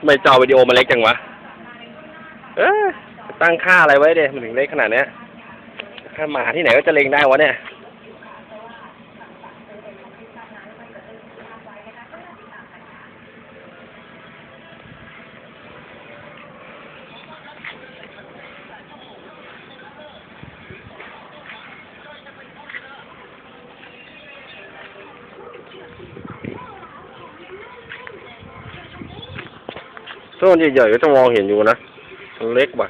ทำไม่จอวิดีโอมันเล็กจังวะ เออตั้งค่าอะไรไว้เดมันถึงเล็กขนาดเนี้ยถ้าหมาที่ไหนก็จะเล็งได้วะเนี่ย ต้นใหญ่ๆก็จะมองเห็นอยู่นะเล็กว่ะ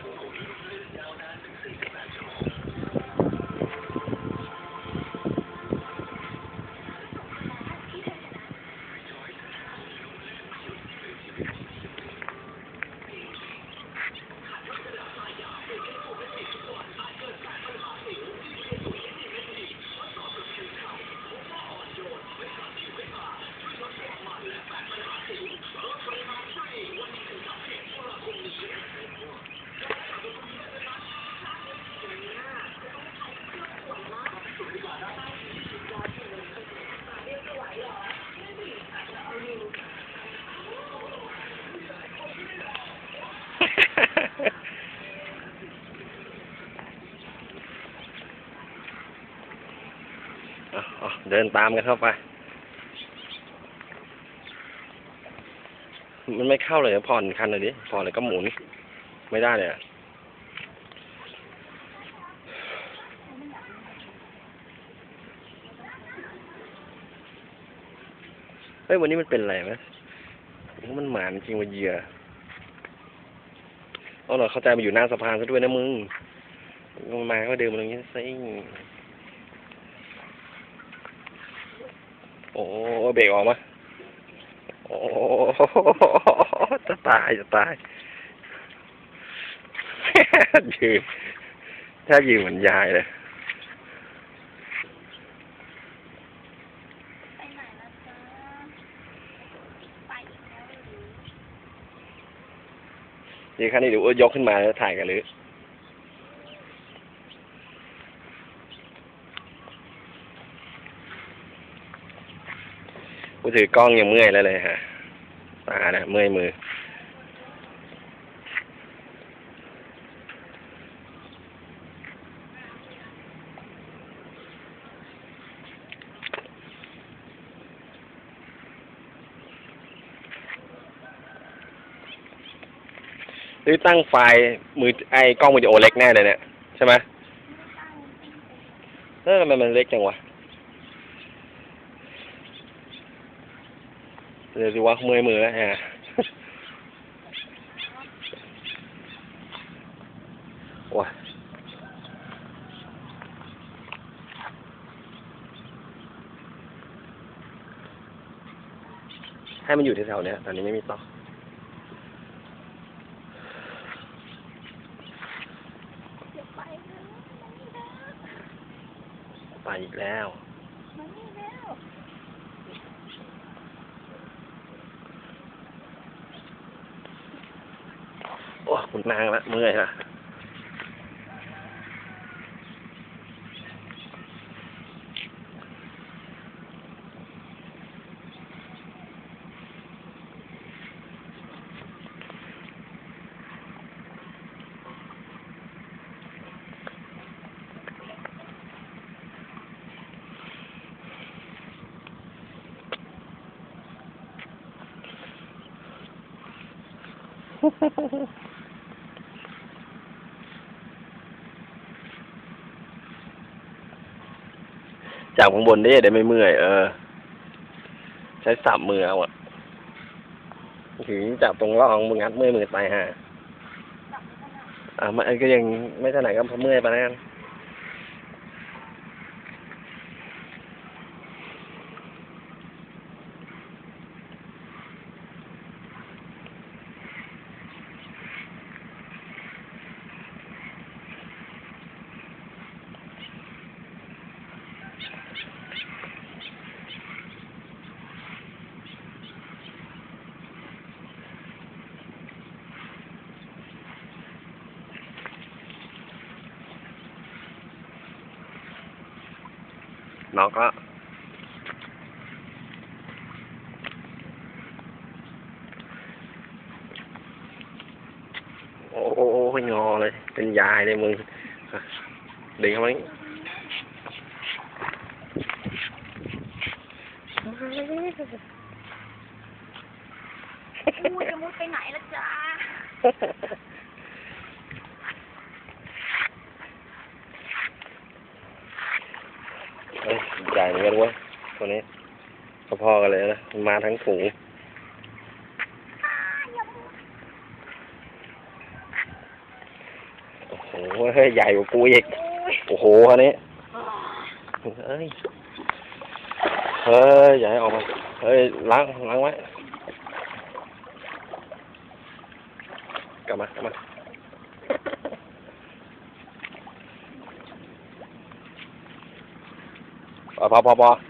เดินตามกันเข้าไป มันไม่เข้าเลยผ่อนคันเลยดิผ่อนเลยก็หมุน ไม่ได้เลยอะเฮ้ย วันนี้มันเป็นอะไรไหมมันหมานจริงว่าเหยื่อเอาหน่อเข้าใจมาอยู่หน้าสะพานซะด้วยนะมึงมันมาก็เดินมาตรงนี้ซิ่ง โอ้เบรกออกมา โอ้จะตายจะตายยืนแทบยืนเหมือนยายเลยไปไหนล่ะจ๊ะไปอีกแล้วหรือนี่คันนี้เดี๋ยวอ้วนยกขึ้นมาแล้วถ่ายกันหรือ กูถือกล้องยังเมื่อยแล้วเลยฮะตาเนี่ยเมื่อยมือ หรือตั้งไฟล์มือไอ้กล้องวิดีโอเล็กแน่เลยเนี่ย ใช่ไหมไม่ตั้งจริงเออทำไมมันเล็กจังวะ เดี๋ยวสิว่าเมื่อยมือแล้วฮะโอ้ยให้มันอยู่แถวๆเนี้ยตอนนี้ไม่มีต่อไปอีกแล้ว มันนี่แล้ว โอ้ คุณนางละเมื่อยละ จับข้างบนได้เดี๋ยวไม่เมื่อย เออ ใช้สับมือเอาอะถึงจับตรงร่องมืองัดเมื่อยมือตายห่าไม่ถนัดอ่ามันก็ยังไม่ถนัดก็พอเมื่อยไปแล้วกัน น้องก็โอ้โหงอเลยเป็นยายเลยมึงอะดึงเข้ามานี่ มูจะมุดไปไหนละจ้า เอ้ยใหญ่เหมือนกันเว้ยตัวนี้ พอๆกันเลยนะมาทั้งฝูงโอ้โหใหญ่กว่ากูอีกโอ้โหอันนี้เฮ้ยเฮ้ยอย่าให้ออกมาเฮ้ยล้างล้างไว้กลับมากลับมาพอพอพอพอโอ้